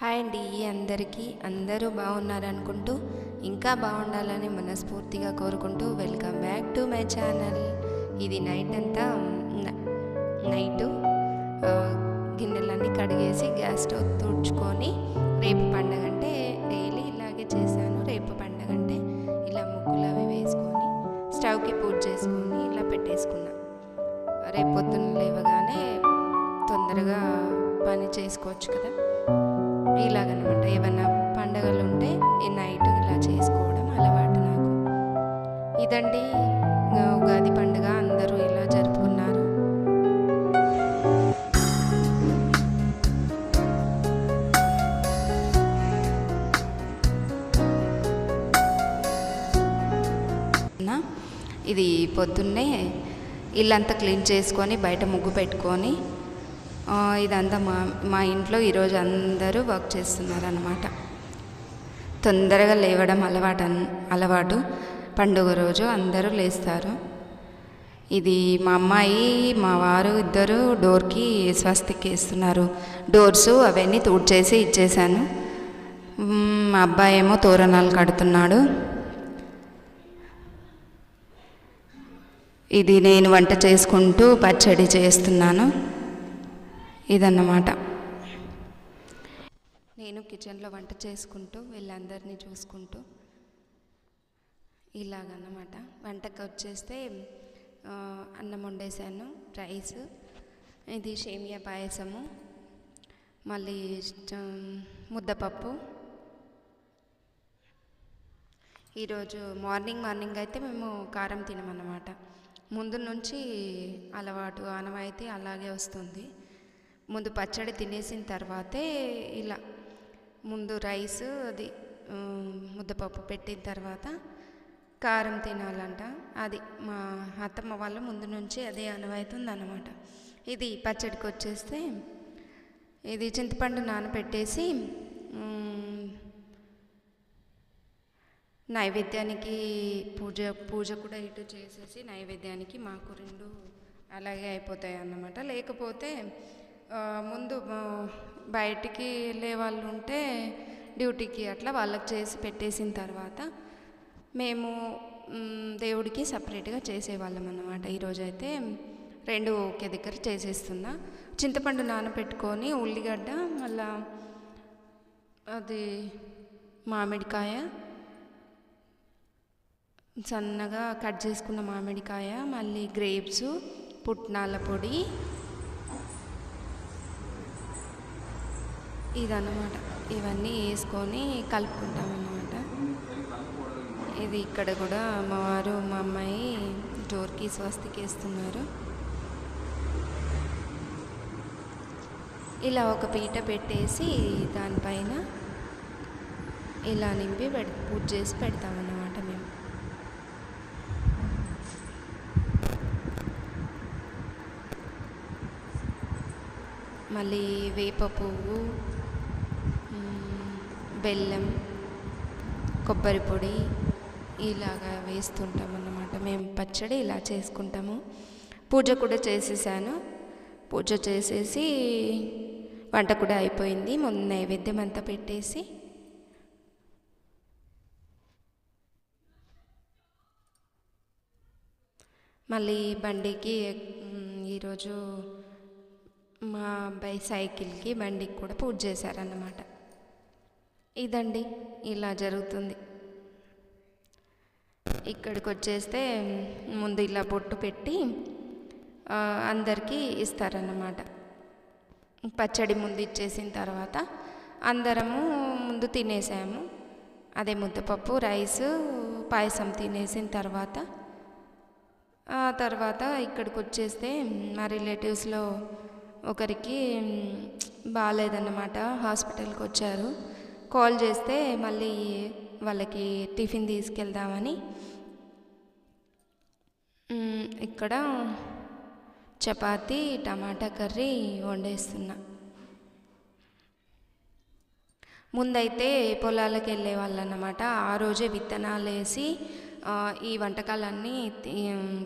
Hi అండి అందరికీ అందరూ బాగున్నారనుకుంటూ ఇంకా బాగుండాలని మనస్ఫూర్తిగా కోరుకుంటూ welcome back to my channel. ఇది నైట్ అంతా న- నైటు గిన్నెలన్నీ కడిగేసి గ్యాస్ స్టవ్ తుడుచుకొని రేపు పండగ అంటే డైలీ ఇలాగే చేశాను. రేపు పండగ అంటే ఇలా ముగ్గులు అవి వేసుకొని స్టవ్కి పూజ చేసుకొని ఇలా పెట్టేసుకున్నా. రేపు పొద్దున్న లేవగానే తొందరగా పని చేసుకోవచ్చు కదా. ఇలాగనమాట. ఏమన్నా పండగలు ఉంటే ఈ నైట్ ఇలా చేసుకోవడం అలవాటు నాకు. ఇదండి ఉగాది పండుగ అందరూ ఇలా జరుపుకున్నారు. ఇది పొద్దున్నే ఇల్లంతా క్లీన్ చేసుకొని బయట ముగ్గు పెట్టుకొని ఇదంతా మా మా ఇంట్లో ఈరోజు అందరూ వర్క్ చేస్తున్నారు తొందరగా లేవడం అలవాటు అన్- అలవాటు. పండుగ రోజు అందరూ లేస్తారు. ఇది మా అమ్మాయి మా వారు ఇద్దరు డోర్కి స్వస్తికి వేస్తున్నారు డోర్స్ అవన్నీ తూడ్చేసి ఇచ్చేసాను మా అబ్బాయి ఏమో తోరణాలు కడుతున్నాడు. ఇది నేను వంట చేసుకుంటూ పచ్చడి చేస్తున్నాను. ఇదన్నమాట. నేను కిచెన్లో వంట చేసుకుంటూ వీళ్ళందరినీ చూసుకుంటూ ఇలాగన్నమాట. వంటకు వచ్చేస్తే అన్నం వండేసాను రైస్ ఇది సేమియా పాయసము మళ్ళీ చ- ముద్దపప్పు. ఈరోజు మార్నింగ్ మార్నింగ్ అయితే మేము కారం తినమన్నమాట. ముందు నుంచి అలవాటు ఆనవాయితీ అలాగే వస్తుంది. ముందు పచ్చడి తినేసిన తర్వాతే ఇలా ముందు రైస్ అది ముద్దపప్పు పెట్టిన తర్వాత కారం తినాలంట. అది మా అత్తమ్మ వాళ్ళు ముందు నుంచి అదే అనువైతుంది అనమాట ఇది పచ్చడికి వచ్చేస్తే ఇది చింతపండు నానబెట్టేసి నైవేద్యానికి పూజ పూజ కూడా ఇటు చేసేసి నైవేద్యానికి మాకు రెండు అలాగే అయిపోతాయి అన్నమాట లేకపోతే ముందు బయటికి వెళ్ళే వాళ్ళు ఉంటే డ్యూటీకి అట్లా వాళ్ళకి చేసి పెట్టేసిన తర్వాత మేము దేవుడికి సపరేట్గా చేసేవాళ్ళం అన్నమాట. ఈరోజు అయితే రెండు ఒకే దగ్గర చేసేస్తున్నా. చింతపండు నానబెట్టుకొని ఉల్లిగడ్డ మళ్ళా అది మామిడికాయ సన్నగా కట్ చేసుకున్న మామిడికాయ మళ్ళీ గ్రేప్స్ పుట్నాల పొడి ఇదన్నమాట. ఇవన్నీ వేసుకొని కలుపుకుంటాం అన్నమాట ఇది ఇక్కడ కూడా మా వారు మా అమ్మాయి డోర్కి స్వస్తికి వేస్తున్నారు. ఇలా ఒక పీట పెట్టేసి దానిపైన ఇలా నింపి పెడ్ పూజ చేసి పెడతామన్నమాట మేము. మళ్ళీ వేప పువ్వు బెల్లం కొబ్బరి పొడి ఇలాగా వేస్తుంటాం అన్నమాట. మేము పచ్చడి ఇలా చేసుకుంటాము. పూజ కూడా చేసేసాను. పూజ చేసేసి వంట కూడా అయిపోయింది. మొన్న నైవేద్యం అంతా పెట్టేసి మళ్ళీ బండికి ఈరోజు మా అబ్బాయి సైకిల్కి బండికి కూడా పూజ చేశారన్నమాట. ఇదండి ఇలా జరుగుతుంది. ఇక్కడికి వచ్చేస్తే ముందు ఇలా బొట్టు పెట్టి అందరికీ ఇస్తారన్నమాట. పచ్చడి ముందు ఇచ్చేసిన తర్వాత అందరము ముందు తినేసాము. అదే ముద్దపప్పు రైస్ పాయసం తినేసిన తర్వాత ఆ తర్వాత ఇక్కడికి వచ్చేస్తే మా రిలేటివ్స్లో ఒకరికి బాగాలేదన్నమాట హాస్పిటల్కి వచ్చారు కాల్ చేస్తే మళ్ళీ వాళ్ళకి టిఫిన్ తీసుకెళ్దామని. ఇక్కడ చపాతి టమాటా కర్రీ వండేస్తున్నా. ముందైతే పొలాలకు వెళ్ళే వాళ్ళు అన్నమాట ఆ రోజే విత్తనాలు వేసి ఈ వంటకాలన్నీ తీ-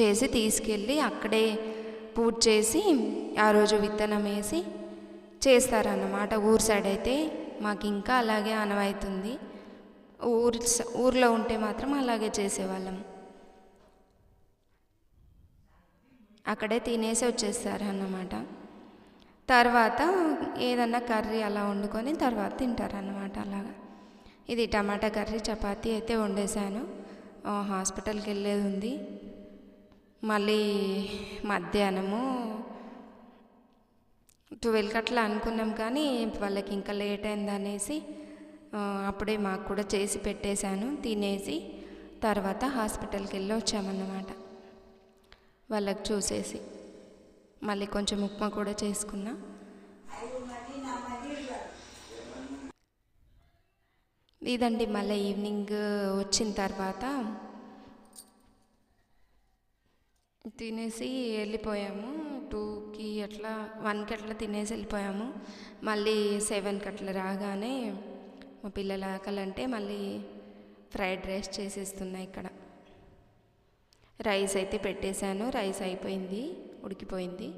చేసి తీసుకెళ్ళి అక్కడే పూజ చేసి ఆ రోజు విత్తనం వేసి చేస్తారన్నమాట. ఊరు సైడ్ అయితే మాకు ఇంకా అలాగే అనవైతుంది ఊరి ఊర్లో ఉంటే మాత్రం అలాగే చేసేవాళ్ళం. అక్కడే తినేసి వచ్చేస్తారు అన్నమాట తర్వాత ఏదన్నా కర్రీ అలా వండుకొని తర్వాత తింటారు అన్నమాట అలాగా. ఇది టమాటా కర్రీ చపాతీ అయితే వండేశాను. హాస్పిటల్కి వెళ్ళేది ఉంది. మళ్ళీ మధ్యాహ్నము ట్వెల్వ్కి అట్లా అనుకున్నాం కానీ వాళ్ళకి ఇంకా లేట్ అయిందనేసి అప్పుడే మాకు కూడా చేసి పెట్టేశాను తినేసి తర్వాత హాస్పిటల్కి వెళ్ళి వచ్చామన్నమాట. వాళ్ళకి చూసేసి. మళ్ళీ కొంచెం ఉప్మా కూడా చేసుకున్నా. ఇదండి మళ్ళీ ఈవినింగ్ వచ్చిన తర్వాత తినేసి వెళ్ళిపోయాము. టూకి అట్లా వన్కి అట్లా తినేసి వెళ్ళిపోయాము. మళ్ళీ సెవెన్కి అట్లా రాగానే మా పిల్లల ఆకలంటే మళ్ళీ ఫ్రైడ్ రైస్ చేసేస్తున్నా ఇక్కడ. రైస్ అయితే పెట్టేశాను రైస్ అయిపోయింది ఉడికిపోయింది.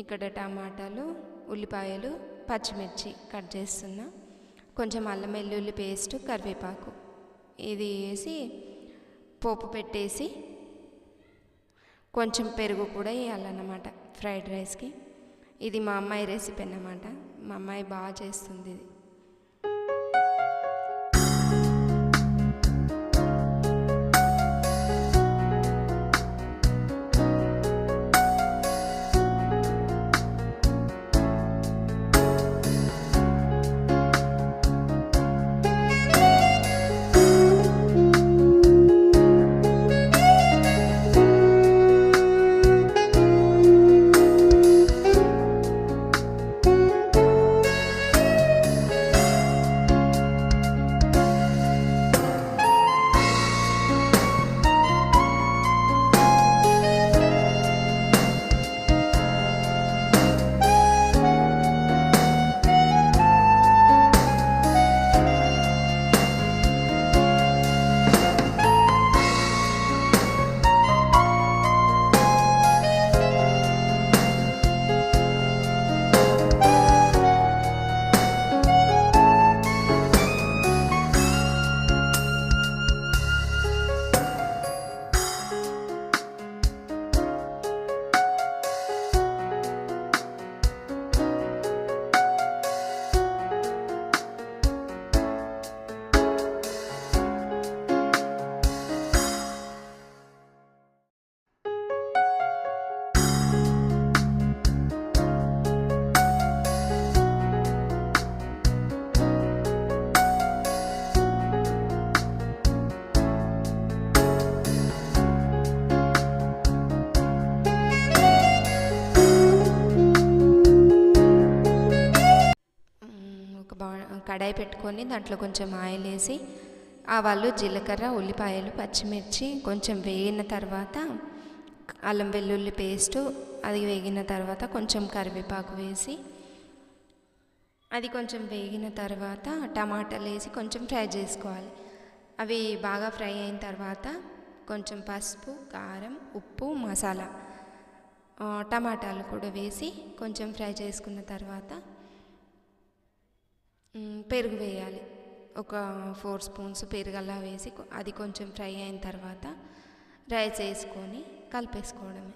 ఇక్కడ టమాటాలు ఉల్లిపాయలు పచ్చిమిర్చి కట్ చేస్తున్నా. కొంచెం అల్లం వెల్లుల్లి పేస్ట్ కరివేపాకు. ఇది వేసి పోపు పెట్టేసి కొంచెం పెరుగు కూడా వేయాలన్నమాట. ఫ్రైడ్ రైస్కి. ఇది మా అమ్మాయి రెసిపీ అన్నమాట. మా అమ్మాయి బాగా చేస్తుంది ఇది. కడాయి పెట్టుకొని దాంట్లో కొంచెం ఆయిల్ వేసి ఆవాలు జీలకర్ర ఉల్లిపాయలు పచ్చిమిర్చి కొంచెం వేగిన తర్వాత అల్లం వెల్లుల్లి పేస్టు అది వేగిన తర్వాత కొంచెం కరివేపాకు వేసి అది కొంచెం వేగిన తర్వాత టమాటాలు వేసి కొంచెం ఫ్రై చేసుకోవాలి. అవి బాగా ఫ్రై అయిన తర్వాత కొంచెం పసుపు కారం ఉప్పు మసాలా టమాటాలు కూడా వేసి కొంచెం ఫ్రై చేసుకున్న తర్వాత పెరుగు వేయాలి. ఒక ఫోర్ స్పూన్స్ పెరుగు అలా వేసి అది కొంచెం ఫ్రై అయిన తర్వాత రైస్ వేసుకొని కలిపేసుకోవడమే.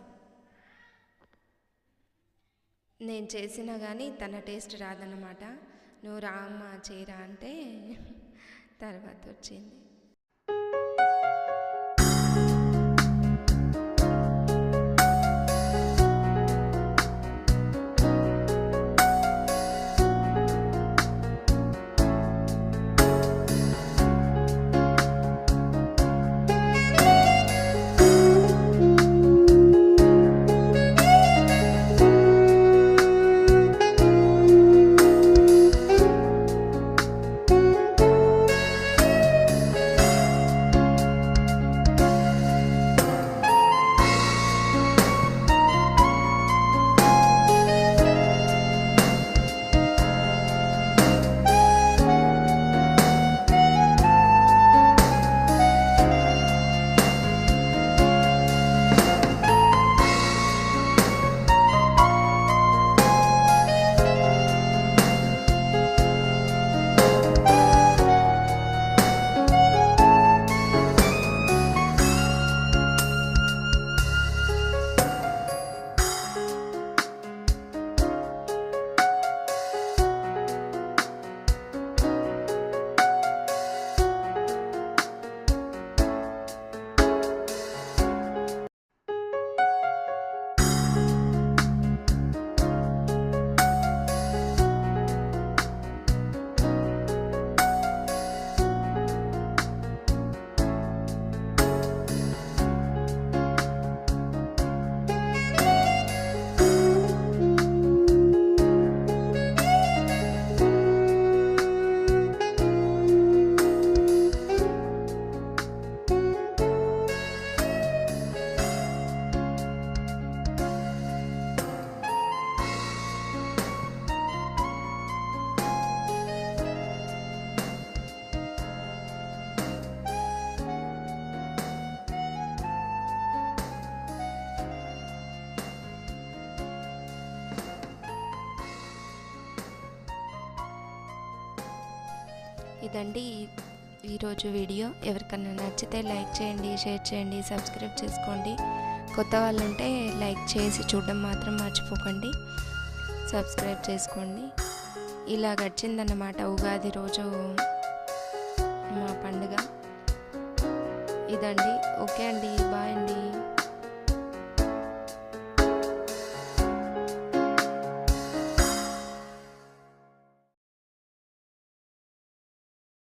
నేను చేసినా కానీ తన టేస్ట్ రాదన్నమాట. నువ్వు రామ్మ చీర అంటే తర్వాత వచ్చింది. ఇదండి ఈరోజు వీడియో. ఎవరికన్నా నచ్చితే లైక్ చేయండి షేర్ చేయండి సబ్స్క్రైబ్ చేసుకోండి. కొత్త వాళ్ళు ఉంటే లైక్ చేసి చూడడం మాత్రం మర్చిపోకండి. సబ్స్క్రైబ్ చేసుకోండి. ఇలా గడిచిందన్నమాట ఉగాది రోజు మా పండుగ. ఇదండి. ఓకే అండి. బాయ్ అండి.